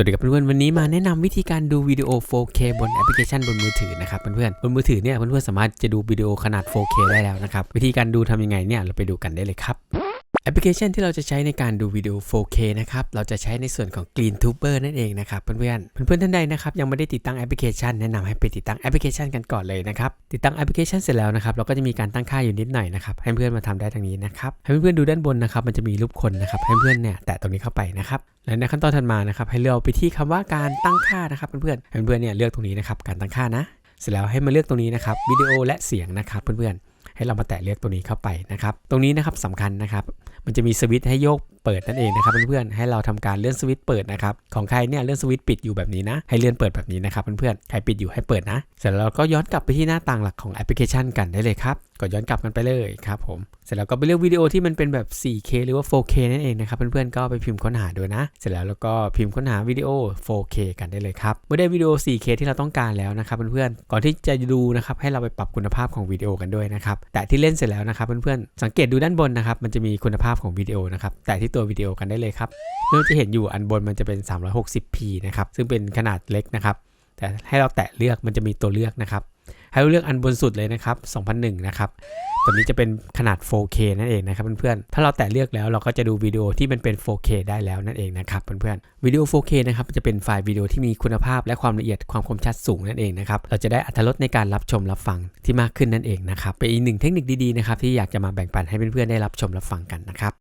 วัสดีครับเพื่อนๆวันนี้มาแนะนำวิธีการดูวิดีโอ 4K บนแอปพลิเคชันบนมือถือนะครับเพื่อนๆบนมือถือเนี่ยเพื่อนๆสามารถจะดูวิดีโอขนาด 4K ได้แล้วนะครับวิธีการดูทำยังไงเนี่ยเราไปดูกันได้เลยครับ แอปพลิเคชันที่เราจะใช้ในการดูวิดีโอ 4K นะครับ เราจะใช้ในส่วนของ GreenTuber นั่นเองนะครับเพื่อนๆ เพื่อนๆท่านใดนะครับยังไม่ได้ติดตั้งแอปพลิเคชันแนะนำให้ไปติดตั้งแอปพลิเคชันกันก่อนเลยนะครับ ติดตั้งแอปพลิเคชันเสร็จแล้วนะครับเราก็จะมีการตั้งค่าอยู่นิดหน่อยนะครับให้เพื่อนมาทำได้ทางนี้นะครับให้เพื่อนๆดูด้านบนนะครับมันจะมีรูปคนนะครับให้เพื่อนเนี่ยแตะตรงนี้เข้าไปนะครับและในขั้นตอนถัดมานะครับให้เลือกไปที่คำว่าการตั้งค่านะครับเพื่อนๆให้เพื่อนๆเนี่ยเลือกตรงนี้นะครับการตั้งค่านะ เสร็จแล้วให้มาเลือกตรงนี้นะครับวิดีโอและเสียงนะครับเพื่อนๆ ให้เรามาแตะเลือกตัวนี้เข้าไปนะครับ ตรงนี้นะครับสำคัญนะครับ มันจะมีสวิตช์ให้โยกเปิดนั่นเองนะครับเพื่อนๆให้เราทำการเลื่อนสวิตช์เปิดนะครับของใครเนี่ยเลื่อนสวิตช์ปิดอยู่แบบนี้นะ ให้เลื่อนเปิดแบบนี้นะครับเพื่อนๆใครปิดอยู่ให้เปิดนะ เสร็จแล้วเราก็ย้อนกลับไปที่หน้าต่างหลักของแอปพลิเคชันกันได้เลยครับกดย้อนกลับกันไปเลยครับผมเสร็จแล้วก็ไปเลือกวิดีโอที่มันเป็นแบบ 4K หรือว่า 4K นั่นเองนะครับเพื่อนๆก็ไปพิมพ์ค้นหาดูนะ เสร็จแล้วเราก็พิมพ์ค้นหาวิดีโอ 4K กันได้เลยครับเมื่อได้วิดีโอ 4K ที่เราต้องการแล้วนะครับเพื่อนๆก่อนที่จะดูนะครับให้เราไปปรับคุณภาพของวิดีโอกันด้วยนะครับแต่ที่เล่นเสร็จแล้วนะครับเพื่อนๆสังเกตดูด้านบนนะครับมันจะมีคุณภาพของวิดีโอนะครับแต่ที่ตัววิดีโอกันได้เลยครับเราจะเห็นอยู่อันบนมันจะเป็น 360p นะครับ ซึ่งเป็นขนาดเล็กนะครับ แต่ให้เราแตะเลือกมันจะมีตัวเลือกนะครับ ให้เราเลือกอันบนสุดเลยนะครับ 2001 นะครับตัวนี้จะเป็นขนาด 4K นั่นเองนะครับเพื่อนๆ ถ้าเราแตะเลือกแล้วเราก็จะดูวิดีโอที่มันเป็น 4K ได้แล้วนั่นเองนะครับเพื่อนๆ วิดีโอ 4K นะครับจะเป็นไฟล์วิดีโอที่มีคุณภาพและความละเอียดความคมชัดสูงนั่นเองนะครับ เราจะได้อัตรถรสในการรับชมรับฟังที่มากขึ้นนั่นเองนะครับ เป็นอีกหนึ่งเทคนิคดีๆนะครับที่อยากจะมาแบ่งปันให้เพื่อนๆได้รับชมรับฟังกันนะครับ